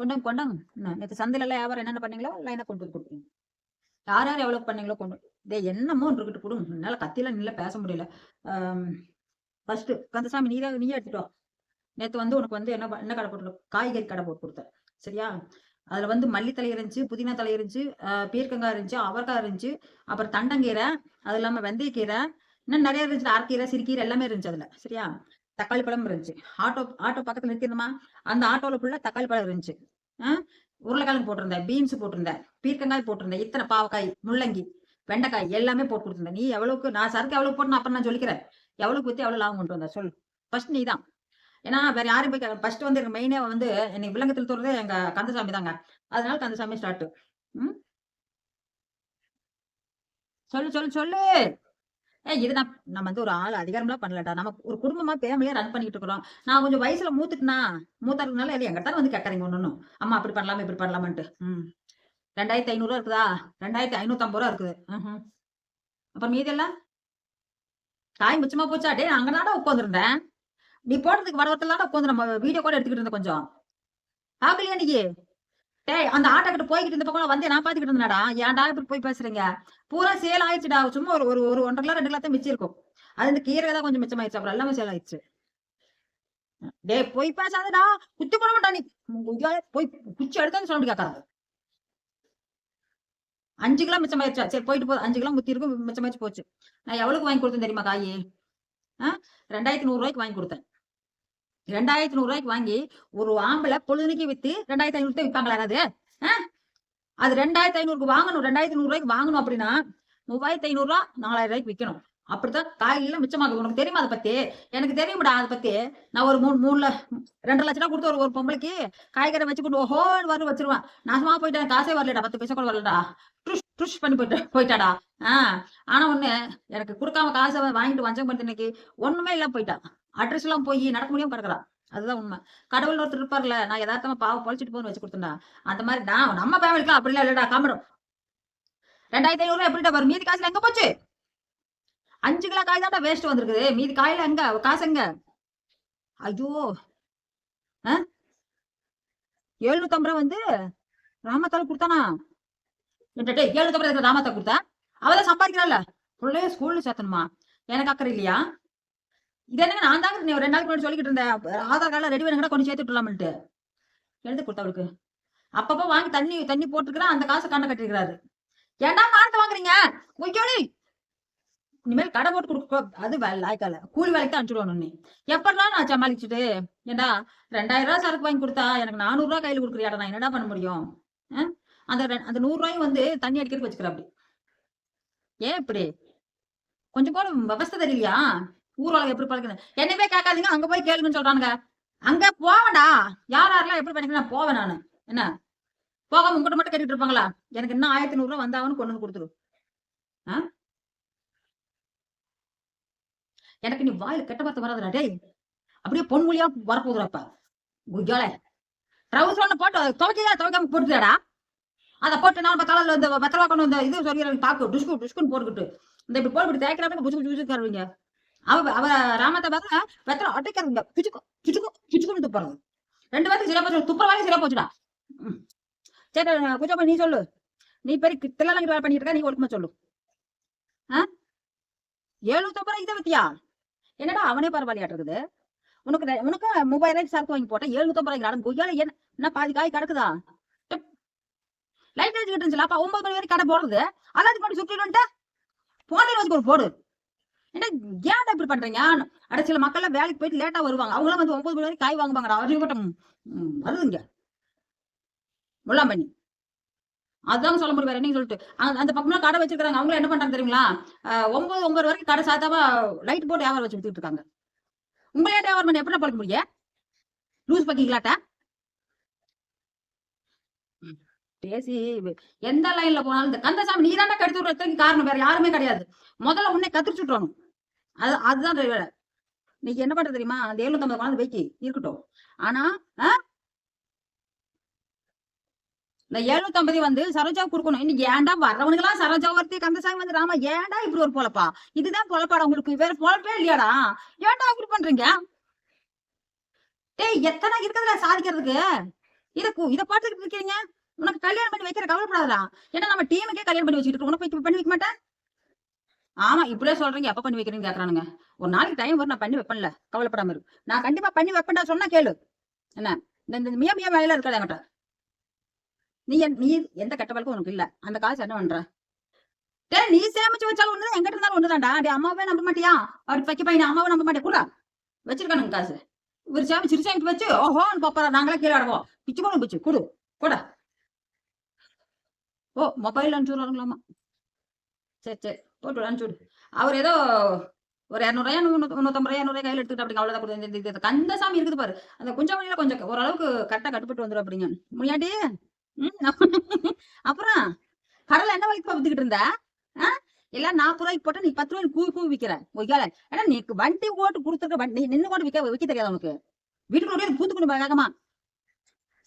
கொண்டாங்க. கொண்டாங்க நேத்து சந்தையில எல்லாம் வியாபாரம் என்னென்ன பண்ணீங்களோ லைனா கொண்டு வந்து கொடுப்பீங்க யார் யார் எவ்வளவு பண்ணீங்களோ கொண்டு டே என்னமோ இருக்கட்டு கொடுங்க என்னால கத்தியில நில்ல பேச முடியல. ஃபர்ஸ்ட் கந்தசாமி நீ தான் நீயே எடுத்துட்டு வா. நேத்து வந்து உனக்கு வந்து என்ன என்ன கடை போட்டு காய்கறி கடை போட்டு கொடுத்தேன். சரியா? அதுல வந்து மல்லித்தலை இருந்துச்சு புதினா தலை இருந்துச்சு பீர்க்கங்காய் இருந்துச்சு அவரைக்காய் இருந்துச்சு அப்புறம் தண்டங்கீரை அது இல்லாம வெந்தயக்கீரை இன்னும் நிறைய இருந்துச்சு அரைக்கீரை சிறுகீரை எல்லாமே இருந்துச்சு அதுல. சரியா? தக்காளி பழம் இருந்துச்சு. ஆட்டோ ஆட்டோ பக்கத்துல நிறுத்திருந்தோமா அந்த ஆட்டோல ஃபுல்லா தக்காளி பழம் இருந்துச்சு. உருளைக்கிழங்கு போட்டிருந்தேன் பீன்ஸ் போட்டிருந்தேன் பீர்க்கங்காய் போட்டிருந்தேன் இத்தனை பாவக்காய் முள்ளங்கி வெண்டைக்காய் எல்லாமே போட்டு கொடுத்துருந்தேன். நீ எவ்வளவுக்கு நான் சரக்கு எவ்வளவு போட்டு அப்புறம் நான் சொல்லிக்கிறேன். எவ்வளவுக்கு வித்து எவ்வளவு லாபம் கொண்டு வந்த சொல் ஃபர்ஸ்ட் நீ தான் ஏன்னா வேற யாரும் போய் ஃபர்ஸ்ட் வந்து எனக்கு மெயினே வந்து என்னை விலங்கத்தில் தோறதே எங்க கந்தசாமி தாங்க. அதனால கந்தசாமி ஸ்டார்ட் ம்? சொல்லு சொல்லு சொல்லு! இது நான் நம்ம வந்து ஒரு ஆள் அதிகாரம்லாம் பண்ணலடா. நம்ம ஒரு குடும்பமா ஃபேமிலியா ரன் பண்ணிட்டு இருக்கிறோம். நான் கொஞ்சம் வயசுல மூத்துட்டுனா? மூத்தா இருக்கனால இல்லை எங்கிட்ட வந்து கேட்கறீங்க ஒண்ணு அம்மா அப்படி பண்ணலாமா இப்படி பண்ணலாமான்ட்டு. ம். ரெண்டாயிரத்தி ஐநூறு ரூபா இருக்குதா? ரெண்டாயிரத்தி ஐநூத்தி ஐம்பது ரூபா இருக்குது. ம் அப்புறம் மீதி எல்லாம்? காய் மிச்சமா போச்சா? டே அங்கதாடா உட்காந்துருந்தேன் நீ போடுறதுக்கு வரவத்தெல்லாம் உட்காந்து நம்ம வீடியோ கூட எடுத்துக்கிட்டு இருந்தேன் கொஞ்சம். ஆகலையா நீ? டேய் அந்த ஆட்டோ கிட்ட போய்கிட்டு இந்த பக்கம் வந்து நான் பாத்துக்கிட்டு இருந்தேன்டா. ஏன்டா இப்படி போய் பேசுறீங்க? பூரா சேல் ஆயிடுச்சுடா. சும்மா ஒரு ஒரு ஒரு ஒன்றரை கிலோ ரெண்டு கிலோ தான் மிச்சம் இருக்கும். அது இந்த கீரை தான் கொஞ்சம் மிச்சமாயிடுச்சு. அப்புறம் எல்லாமே சேல் ஆயிடுச்சு. டேய் போய் பேசாதடா. குத்தி போட மாட்டா நீ. போய் குச்சி எடுத்தான்னு சொல்ல கேட்கறாங்க அஞ்சு கிலோ மிச்சமாயிருச்சா சரி போயிட்டு போ. அஞ்சு கிலோ முத்தி இருக்கும் மிச்சமாயிச்சு போச்சு. நான் எவ்வளவுக்கு வாங்கி கொடுத்தேன் தெரியுமா காய்? ஆ? ரெண்டாயிரத்தி நூறு ரூபாய்க்கு வாங்கி கொடுத்தேன். ரெண்டாயிரத்தி நூறு ரூபாய்க்கு வாங்கி ஒரு ஆம்பளை பொழுதுனைக்கு வித்து ரெண்டாயிரத்தி ஐநூறு விற்பாங்களா அது? அது ரெண்டாயிரத்தி ஐநூறுக்கு வாங்கணும் ரெண்டாயிரத்தி நூறு ரூபாய்க்கு வாங்கணும் அப்படின்னா மூவாயிரத்தி ஐநூறு ரூபா நாலாயிரம் ரூபாய்க்கு விற்கணும் அப்படித்தான் காய்கறிலாம் மிச்சமாகும் உனக்கு தெரியுமா அதை பத்தி? எனக்கு தெரியுமாடா அதை பத்தி. நான் ஒரு மூணு மூணுல ரெண்டு லட்ச ரூபா கொடுத்து ஒரு ஒரு பொம்பளைக்கு காய்கறி வச்சு கொண்டு ஓஹோ வரு வச்சிருவேன். நாசமா போயிட்டேன். காசே வரலடா. பத்து பைசா கூட வரலடா. ட்ருஷ் ட்ருஷ் பண்ணி போயிட்டு போயிட்டாடா. ஆஹ் ஆனா ஒண்ணு எனக்கு கொடுக்காம காசை வாங்கிட்டு வஞ்சம் பண்ணி இன்னைக்கு ஒண்ணுமே இல்லாம போயிட்டான். அட்ரஸ் எல்லாம் போய் நடக்க முடியாம கிடக்குறா. அதுதான் உண்மை. கடவுள் ஒருத்தர் இருப்பார்ல நான் எதார்த்தமா பாவம் பொழிச்சிட்டு போன்னு வச்சு கொடுத்தேன்டா அந்த மாதிரி நான் நம்ம ஃபேமிலிக்குலாம் அப்படி இல்லடா காமடம். ரெண்டாயிரத்தி ஐநூறு எப்படிடா வரும் மீதி காசுல எங்க போச்சு? அஞ்சு கிலோ காய் தான்டா வேஸ்ட் வந்திருக்குது. மீதி காயில எங்க? காசு எங்க? ஐயோ. எழுநூத்தம்பது ரூபா வந்து ராமத்தால கொடுத்தானா? என்னட்டே எழுநூத்தி ரூபா ராமத்தா கொடுத்தா? அவதான் சம்பாதிக்கிறாள்ல பிள்ளைய ஸ்கூல்ல சேர்த்தணுமா? எனக்கு அக்கறை இல்லையா? இது என்னங்க நான் தாங்க நீ ரெண்டு நாளைக்கு முன்னாடி சொல்லிக்கிட்டு இருந்தேன். ஆதார் கார்டு ரெடி பண்ணுங்கடா கொஞ்சம் சேர்த்து விட்டுலாமன்ட்டு எழுதி கொடுத்தா அவளுக்கு. அப்பப்போ வாங்கி தண்ணி தண்ணி போட்டுருக்கிறா அந்த காசு கண்ணை கட்டிருக்கிறாரு ஏன்டா மானத்தை வாங்குறீங்க? ஒய்யோடி இனிமேல் கடை போட்டு கொடுக்க அது லாய்க்கால. கூலி வேலைக்கு தான் நீ எப்படா நான் சமாளிச்சுட்டு? ஏண்டா ரெண்டாயிரம் ரூபா சரக்கு வாங்கி கொடுத்தா எனக்கு நானூறு கையில் கொடுக்குறியாடா நான் என்னடா பண்ண முடியும்? ஆ? அந்த ரெ- அந்த நூறு ரூபாயும் வந்து தண்ணி அடிக்கிறதுக்கு வச்சுக்கிறேன் அப்படி. ஏன் இப்படி? கொஞ்சம் கூட விவசாய தெரியலையா? ஊர்வலம் எப்படி பழக்கணும் என்னவே கேட்காதீங்க அங்க போய் கேளுங்கன்னு சொல்றானுங்க. அங்க போவேன்டா. யார் யாரெல்லாம் எப்படி பண்ணிக்கிறேன் போவேன் நானு. என்ன? போகாம உங்ககிட்ட மட்டும் கேட்டுட்டு இருப்பாங்களா? எனக்கு இன்னும் ஆயிரத்தி நூறு ரூபா வந்தாவன்னு கொண்டு வந்து கொடுத்துரு ஆ? எனக்கு நீ வாயில கெட்ட பார்த்து வராதுடா டேய். அப்படியே பொன்மொழியா வரப்போகுதுடாப்பா குஜாலே ட்ரவுசர் ஒன்று போட்டு துவைக்கதா துவைக்காம போட்டுதாடா அதை போட்டு நான் பத்தால இந்த பத்தலா கொண்டு வந்த இது சொல்லி பாக்கு டுஸ்கு டுஸ்குன்னு போட்டுக்கிட்டு. இந்த இப்படி போட்டு தேய்க்கிறாங்க புதுசு புதுசு தருவீங்க அவ அவ ராமத்தை பார்த்தா வெத்தலை அட்டைக்காரங்க பிச்சுக்கும் பிச்சுக்கும் பிச்சுக்கும் துப்புறாங்க. ரெண்டு பேருக்கு சில போச்சு துப்புற வேலையும் சில போச்சுடா சரி கொஞ்சம் நீ சொல்லு. நீ பெரிய கிட்டலாம் வேலை பண்ணிட்டு இருக்க நீ ஒழுக்கமா சொல்லு. ஆ? எழுநூத்தி ரூபாய் இதை பத்தியா என்னடா அவனே பரவாயில்லையாட்டு இருக்குது? உனக்கு உனக்கு மூவாயிரம் சரக்கு வாங்கி போட்டேன் ஏழு ஐம்பது ரூபாய்க்கு கொய்யால என்ன என்ன பாதி காய் கிடக்குதா? லைட் வச்சுக்கிட்டு இருந்துச்சுல அப்ப ஒன்பது மணி வரைக்கும் கடை போடுறது. அல்லாது பண்ணி சுற்றி வந்துட்டு போனில் ஒரு போடு. என்ன ஏன் இப்படி பண்றீங்க? அட சில மக்கள் எல்லாம் வேலைக்கு போயிட்டு லேட்டா வருவாங்க. அவங்களாம் வந்து ஒன்பது மணி வரைக்கும் காய் வாங்குவாங்கடா. அவரையும் மட்டும் வருதுங்க முல்லாம் பண்ணி அதுதான் சொல்ல முடியும் வேற என்ன சொல்லிட்டு அந்த- பக்கம்லாம் கடை வச்சிருக்காங்க அவங்களும் என்ன பண்றாங்க தெரியுங்களா? ஒன்பது ஒன்பது வரைக்கும் கடை சாத்தாம லைட் போட்டு வியாபாரம் வச்சு வித்துட்டு இருக்காங்க. உங்களே வியாபாரம் பண்ணி எப்படி பழக்க முடியும்? லூஸ் பக்கிங்களாட்ட? பேசி எந்த லைன்ல போனாலும் இந்த கந்தசாமி நீ தானே கடித்து விடுறதுக்கு காரணம். வேற யாருமே கிடையாது. முதல்ல உன்னை கத்திரிச்சு விட்டுறணும். அது அதுதான் வேலை. நீங்க என்ன பண்ற தெரியுமா? அந்த எழுநூத்தி ஐம்பது குழந்தை வைக்கி இருக்கட்டும். ஆனா ஆ? இந்த எழுநூத்தி வந்து சரோஜா கொடுக்கணும். இன்னைக்கு ஏன்டா வர்றவனுங்களாம் சரோஜா ஒருத்தி கந்தசாமி வந்து ராமா ஏன்டா இப்படி ஒரு பொழப்பா? இதுதான் பொழப்பாடா உங்களுக்கு. வேற பொழப்பே இல்லையாடா? ஏன்டா இப்படி பண்றீங்க? டேய் எத்தனை இருக்கிறதுல சாதிக்கிறதுக்கு? இத இத பாத்துக்கிட்டு இருக்கீங்க? உனக்கு கல்யாணம் பண்ணி வைக்கிற கவலைப்படாதா ஏன்னா நம்ம டீமுக்கே கல்யாணம் பண்ணி வச்சுக்கிட்டு உனக்கு பண்ணி வைக்க மாட்டேன்? ஆமா இப்படியே சொல்றீங்க எப்ப பண்ணி வைக்கிறீங்க கேக்குறானுங்க. ஒரு நாளைக்கு டைம் வரும் நான் பண்ணி வைப்பேன்ல கவலைப்படாம இருக்கு நான் கண்டிப்பா பண்ணி வைப்பேன்டா சொன்னா கேளு. என்ன? இந்த இந்த மியா மியா வேலையில இருக்காது என்கிட்ட. நீ நீ எந்த கெட்ட பழக்கம் உனக்கு இல்ல. அந்த காசு என்ன பண்ற? டே நீ சேமிச்சு வச்சாலும் ஒண்ணுதான் எங்கிட்ட இருந்தாலும் ஒண்ணுதான்டா. டே அம்மாவே நம்ப மாட்டியா? அப்படி வைக்க பையன் அம்மாவை நம்ப மாட்டேன் கூட. வச்சிருக்கானுங்க காசு. இவர் சேமிச்சு சேமிச்சு வச்சு ஓஹோ பாப்பாரா? நாங்களே கீழே அடவோம் பிச்சு போன பிச்சு. கொடு. கூட ஓ மொபைல் அனுப்பிச்சு விடுறாங்களாமா சரி சரி. போட்டு விடு, அவர் ஏதோ ஒரு இரநூறுவா முந்நூத்தம்பது ரூபாய் இரநூறுவா கையில் எடுத்துக்கிட்டு அப்படி அவ்வளோதான் கொடுத்து இந்த- கந்த சாமி இருக்குது பாரு. அந்த குஞ்சமணியில கொஞ்சம் ஓரளவுக்கு கரெக்டாக கட்டுப்பட்டு வந்துடும் அப்படிங்க. முன்னாடி ம், அப்புறம் கடலை என்ன வலிக்கு வித்துக்கிட்டு இருந்த? ஆ? எல்லாம் நாற்பது ரூபாய்க்கு போட்டா நீ பத்து ரூபாய்க்கு கூவி கூவி விற்கிற ஒய்யால ஏன்னா நீ வண்டி ஓட்டு கொடுத்துருக்க வண்டி நின்று கூட விற்க விற்க தெரியாது உனக்கு. வீட்டுக்குள்ளே பூத்துக்கணும் வேகமா.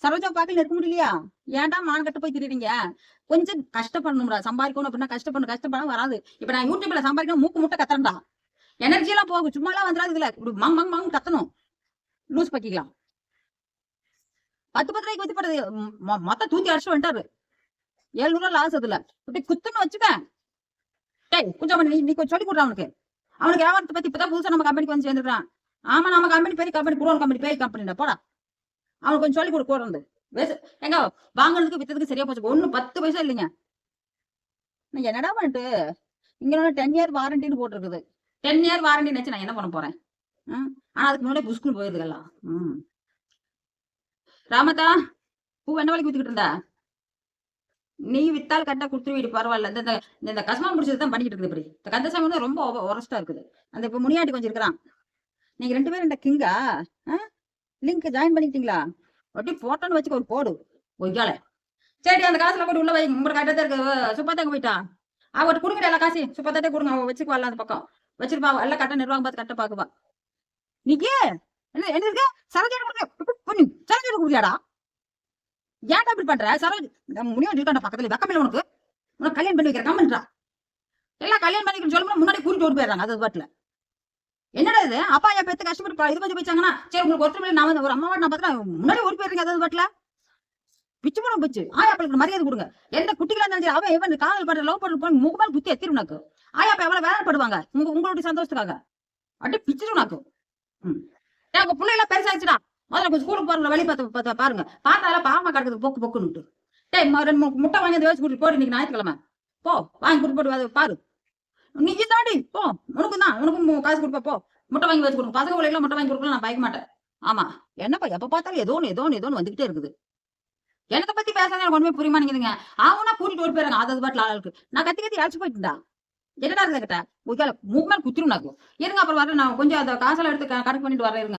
சரோஜா பாக்கல இருக்க முடியலையா? ஏன்டா மான் கட்டு போய் திரிறீங்க கொஞ்சம் கஷ்டப்படணும்டா. சம்பாதிக்கணும் அப்படின்னா கஷ்டப்படணும். கஷ்டப்பட வராது. இப்ப நான் யூடியூப்ல சம்பாதிக்கணும். மூக்கு முட்டை கத்துறேன்டா. எனர்ஜி எல்லாம் போகும். சும்மா எல்லாம் வந்துடாது இதுல. மங் மங் மங் கத்தணும். லூஸ் பக்கிக்கலாம். பத்து பத்து ரூபாய்க்கு வச்சு போடுறது மொ- மொ- மொத்தம் தூத்தி அடிச்சு வந்துட்டாரு. ஏழுநூறு லாஸ் அதுல. இப்படி குத்துன்னு வச்சுக்கேன் டேய் கொஞ்சம் நீ நீ கொஞ்சம் சொல்லி கொடுறா அவனுக்கு. அவனுக்கு வியாபாரத்தை பத்தி இப்பதான் புதுசா நம்ம கம்பெனிக்கு வந்து சேர்ந்துக்கிறான் ஆமா நம்ம கம்பெனி பெரிய கம்பெனி குரோன் கம்பெனி பெரிய கம்பெனிடா போடா. அவனுக்கு கொஞ்சம் சொல்லி கொடுக்க கூறது எங்க வாங்குறதுக்கு வித்ததுக்கு சரியா போச்சு. ஒண்ணு பத்து பைசா இல்லைங்க. என்னடா பண்ணிட்டு? இங்க டென் இயர் வாரண்டின்னு போட்டிருக்குது. டென் இயர் வாரண்டி நினைச்சு நான் என்ன பண்ண போறேன்? ஆனா அதுக்கு முன்னாடி புஷ்குன்னு போயிருதுலாம் ம். ராமதா பூ என்ன வேலைக்கு வித்துக்கிட்டு இருந்தா? நீ வித்தால் கரெக்டா கொடுத்துருவீடு பரவாயில்ல. இந்த இந்த- இந்த கஸ்மா முடிச்சது தான் பண்ணிக்கிட்டு இருக்குது இப்படி. இந்த கந்தசாமி வந்து ரொம்ப ஒரஸ்டா இருக்குது. அந்த இப்ப முனியாண்டி கொஞ்சம் இருக்கிறான். நீங்க ரெண்டு பேரும் இந்த கிங்கா? Link join பண்ணிக்கிட்டீங்களா? அப்படி போட்டோன்னு வச்சுக்க ஒரு போடு. ஒய்யால சரி அந்த காசுல போட்டு உள்ள வை. உங்களுக்கு கட்டத்தை இருக்கு. சுப்பாத்தாங்க போயிட்டா? அவட்டு கொடுங்க எல்லா காசையும். சுப்பாத்தாட்டே கொடுங்க. அவ வச்சுக்குவா அந்த பக்கம். வச்சிருப்பா எல்லாம் கட்ட நிர்வாகம் பார்த்து கட்ட பாக்குவா நீக்கே என்ன என்ன இருக்கு? சரோஜா கொடுக்க பண்ணு சரோஜா ஏன்டா இப்படி பண்ற? சரோஜ் முடியும் இருக்காண்டா பக்கத்துல வெக்கமில்ல உனக்கு. உனக்கு கல்யாணம் பண்ணி வைக்கிற கம்மன்றா எல்லாம் கல்யாணம் பண்ணிக்கணும் சொல்லும்போது முன்னாடி கூட்டிட்டு ஓடி போயிடுறாங்க. அது பாட்டுல. என்னடா இது? அப்பா என் பேத்து கஷ்டப்பட்டு இது பண்ணி போயிச்சாங்கன்னா சரி உங்களுக்கு ஒருத்தர் நான் வந்து ஒரு அம்மாவை நான் பார்த்தா முன்னாடி ஓடி போயிருங்க அதாவது பாட்டுல. பிச்சு போன பிச்சு. ஆயா பிள்ளைக்கு மரியாதை கொடுங்க. எந்த குட்டிகளா இருந்தாலும் அவன் இவன் காதல் பண்ற லவ் பண்ற போய் முகமால் புத்தி எத்திரும் உனக்கு. ஆயா அப்ப எவ்வளவு வேலைப்படுவாங்க உங்க உங்களுடைய சந்தோஷத்துக்காக. அப்படி பிச்சிரும் உனக்கு. ம். ஏன் உங்க பிள்ளை எல்லாம் பெருசாச்சுடா முதல்ல கொஞ்சம் ஸ்கூலுக்கு போற வழி பார்த்து பார்த்து பாருங்க. பார்த்தால பாவமா கிடக்குது போக்கு போக்குன்னுட்டு. டேய் ரெண்டு முட்டை வாங்கி வச்சு கூட்டிட்டு போடு இன்னைக்கு ஞாயிற்றுக்கிழமை. போ வாங்கி கூட்டு போட்டு வா- பாரு. நீ தாண்டி போ. உனக்கு தான். உனக்கும் காசு கொடுப்பா போ. முட்டை வாங்கி வச்சு கொடுங்க. பசங்க பிள்ளைகளை முட்டை வாங்கி கொடுக்கலாம் நான் பயக்க மாட்டேன். ஆமா. என்னப்பா எப்ப பார்த்தாலும் ஏதோ ஒன்று ஏதோ ஒன்று ஏதோ ஒன்று வந்துகிட்டே இருக்குது. என்னத்தை பத்தி பேசாத எனக்கு ஒண்ணுமே புரிய மாட்டேங்குதுங்க அவனா கூட்டிட்டு ஓடி போயிருங்க அது பாட்டில் ஆளுக்கு நான் கத்தி கத்தி அழைச்சு போயிட்டுடா என்னடா இருந்த கிட்ட? மூக்கு மேல குத்திரும் நாக்கு. இருங்க அப்புறம் வரேன். நான் கொஞ்சம் அந்த காசெல்லாம் எடுத்து கணக்கு பண்ணிட்டு வரேன் இருங்க.